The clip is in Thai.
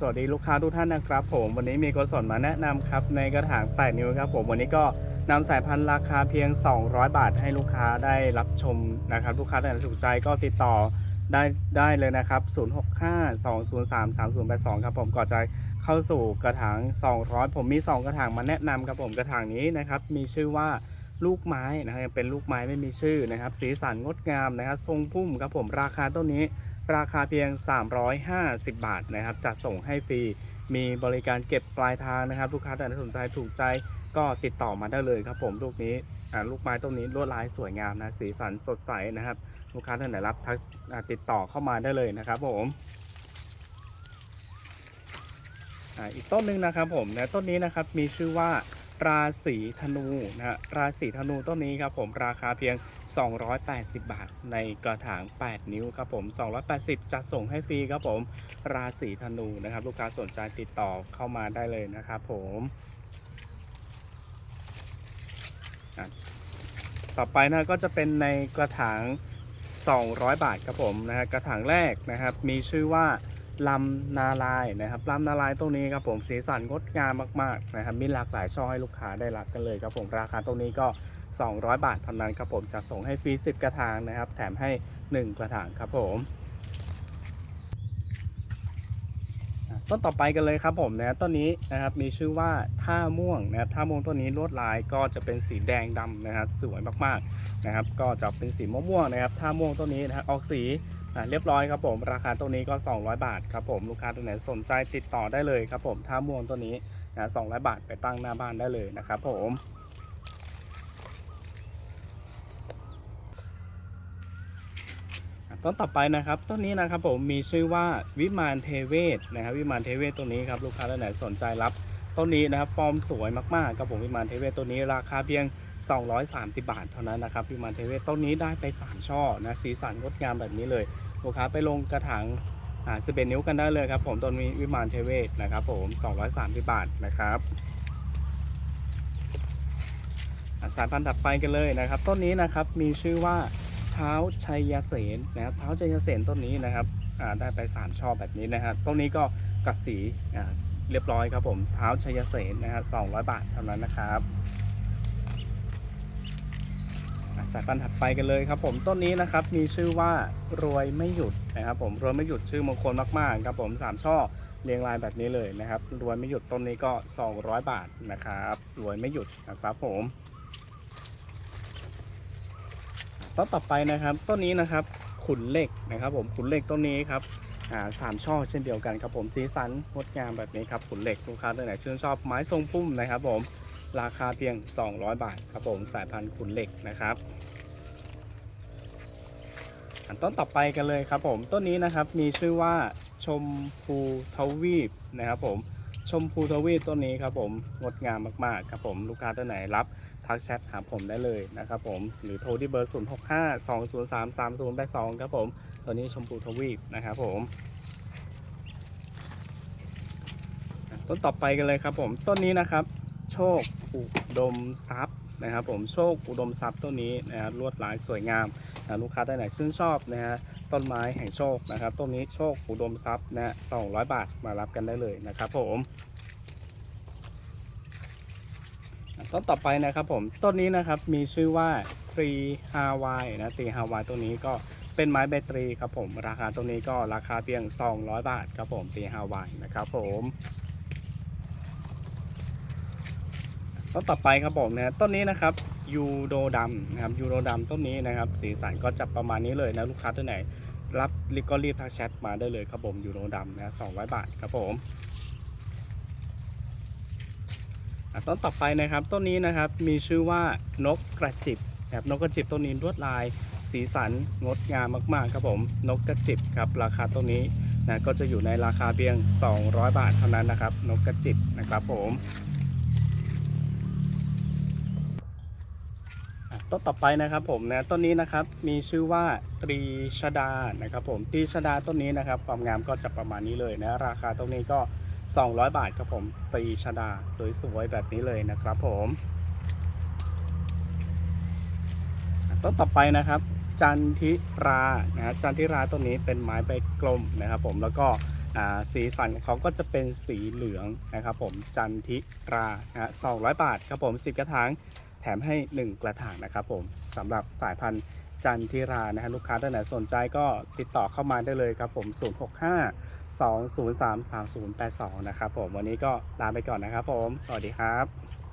สวัสดีลูกค้าทุกท่านนะครับ ผมวันนี้มีกสนมาแนะนำครับในกระถาง8นิ้วครับผมวันนี้ก็นำสายพันธุ์ราคาเพียง 200 บาทให้ลูกค้าได้รับชมนะครับ ลูกค้าท่านถูกใจก็ติดต่อได้ได้เลยนะครับ 0652033082 ครับผมก่อนจะเข้าสู่กระถาง 200 ผมมี 2 กระถางมาแนะนำครับผมกระถางนี้นะครับมีชื่อว่าลูกไม้นะครับเป็นลูกไม้ไม่มีชื่อนะครับ สีสันงดงามนะครับ ทรงพุ่มครับผมราคาต้นนี้ ราคาเพียง 350 บาทนะครับจัดส่งให้ฟรี มีบริการเก็บปลายทางนะครับ ลูกค้าท่านสนใจถูกใจก็ติดต่อมาได้เลยครับผมลูกนี้ลูกไม้ต้นนี้ลวดลายสวยงามนะสีสันสดใสนะครับ ลูกค้าท่านไหนรับทักติดต่อเข้ามาได้เลยนะครับผมอ่าอีกต้นหนึ่งนะครับผมนะต้นนี้นะครับมีชื่อว่า ราศีธนูนะฮะราศีธนูต้นนี้ครับผมราคาเพียง 280 บาท ในกระถาง 8 นิ้วครับผม 280 จะส่งให้ฟรีครับผม ราศีธนูนะครับ ลูกค้าสนใจติดต่อเข้ามาได้เลยนะครับผมต่อไปนะก็จะเป็นในกระถาง 200 บาทครับผมนะฮะกระถางแรกนะครับ มีชื่อว่า ลำนาลายนะครับลำนาลายตรงนี้ครับผมสีสันงดงามมากๆนะครับมีหลากหลายช่อให้ลูกค้าได้รับกันเลยครับผมราคาตรงนี้ก็ 200 บาทเท่านั้นครับผมจะส่งให้ฟรี10 กระถางนะครับ แถมให้ 1 กระถางครับผมต้นต่อไปกันเลยครับผมนะต้นนี้นะครับมีชื่อว่าท่าม่วงนะครับท่าม่วงต้นนี้ลวดลายก็จะเป็นสีแดงดำนะครับสวยมากๆนะครับ ก็จะเป็นสีม่วงๆนะครับท่าม่วงต้นนี้นะครับออกสี อะเรียบร้อยครับผม ราคาต้นนี้ก็ 200 บาทครับผมลูกค้าตัวไหนสนใจติดต่อได้เลยครับผมท่าม่วงต้นนี้นะ200 บาทไปตั้งหน้าบ้านได้เลยนะครับผมต้นต่อไปนะครับต้นนี้นะครับผมมีชื่อว่าวิมานเทเวศนะครับวิมานเทเวศตัวนี้ครับลูกค้าท่านไหนสนใจรับ ต้นนี้นะครับฟอร์มสวยมากๆครับผมวิมานเทเวศตัวนี้ราคาเพียง 230 บาทเท่านั้นนะครับวิมานเทเวศต้นนี้ได้ไป 3 ช่อนะสีสันงดงามแบบนี้เลยลูกค้าไปลงกระถางอ่า11นิ้วกันได้เลยครับผมต้นนี้วิมานเทเวศนะครับผม 230 บาทนะครับสายพันธุ์ถัดไปกันเลยนะครับ ต้นนี้นะครับมีชื่อว่าเท้าชัยเสนนะครับเท้าชัยเสนต้นนี้นะครับได้ไปสามช่อแบบนี้นะฮะต้นนี้ก็กัดสี เรียบร้อยครับผมเท้าชัยเสนนะฮะสองบาทเท่านั้นนะครับสายพันธุ์ถัดไปกันเลยครับผมต้นนี้นะครับมีชื่อว่ารวยไม่หยุดนะครับผมรวยไม่หยุดชื่อมงคลมากๆครับผมสามช่อเรียงรายแบบนี้เลยนะครับรวยไม่หยุดต้นนี้ก็ 200 บาทนะครับรวยไม่หยุดนะครับผมต้นต่อไปนะครับต้นนี้นะครับขุนเหล็กนะครับผมขุนเหล็กต้นนี้ครับ สามช่อเช่นเดียวกันครับผมสีสันงดงามแบบนี้ครับขุนเหล็กลูกค้าท่านไหนชื่นชอบไม้ทรงพุ่มนะครับผมราคาเพียง 200 บาทครับผมสายพันธุ์ขุนเหล็กนะครับอันต้นต่อไปกันเลยครับผมต้นนี้นะครับมีชื่อว่าชมพูทวีปนะครับผมชมพูทวีปต้นนี้ครับผมงดงามมากๆครับผมลูกค้าท่านไหนรับ ทักแชทหาผมได้เลยนะครับผมหรือโทรที่เบอร์ 0 6 5 2 0 3 3 0 8 2 ครับผม ตัวนี้ชมพูทวีปนะครับผมต้นต่อไปกันเลยครับผมต้นนี้นะครับ โชคอุดมทรัพย์นะครับผมโชคอุดมทรัพย์ต้นนี้นะครับลวดลายสวยงามนะลูกค้าท่านไหนชื่นชอบนะฮะต้นไม้แห่งโชคนะครับต้นนี้โชคอุดมทรัพย์นะฮะ200บาทมารับกันได้เลยนะครับผม ต้นต่อไปนะครับผมต้นนี้นะครับมีชื่อว่าตรีฮาวายนะตรีฮาวายต้นนี้ก็เป็นไม้ใบตรีครับผมราคาต้นนี้ก็ราคาเพียง 200 บาทครับผมตรีฮาวายนะครับผมต้นต่อไปครับผมนะต้นนี้นะครับยูโดดำนะครับยูโดดำต้นนี้นะครับสีสันก็จะประมาณนี้เลยนะลูกค้าท่านไหนรับรีก็รีบทักแชทมาได้เลยครับผมยูโดดำนะ200บาทครับผม ต้นต่อไปนะครับต้นนี้นะครับมีชื่อว่านกกระจิบครับนกกระจิบต้นนี้ลวดลาย สีสันงดงามมากๆครับผมนกกระจิบครับราคาต้นนี้นะก็จะอยู่ในราคาเพียง 200 บาทเท่านั้นนะครับ นกกระจิบนะครับผมต้นต่อไปนะครับผมนะต้นนี้นะครับมีชื่อว่าตรีชดานะครับผมตรีชดาต้นนี้นะครับ ความงามก็จะประมาณนี้เลยนะราคาต้นนี้ก็ 200 บาทครับผมตีชดาสวยๆแบบนี้เลยนะครับผมต้นต่อไปนะครับ จันทิรานะจันทิราต้นนี้เป็นไม้ใบกลมนะครับ ผมแล้วก็สีสันของเขาก็จะเป็นสีเหลืองนะครับ ผมจันทิรานะฮะ200บาทครับผม10กระถางแถมให้ 1 กระถางนะครับผมสำหรับสายพันธุ์ จันทิรานะฮะลูกค้าท่านไหนสนใจก็ติดต่อเข้ามาได้เลยครับผม 065 203 3082 นะครับผม วันนี้ก็ลาไปก่อนนะครับผม สวัสดีครับ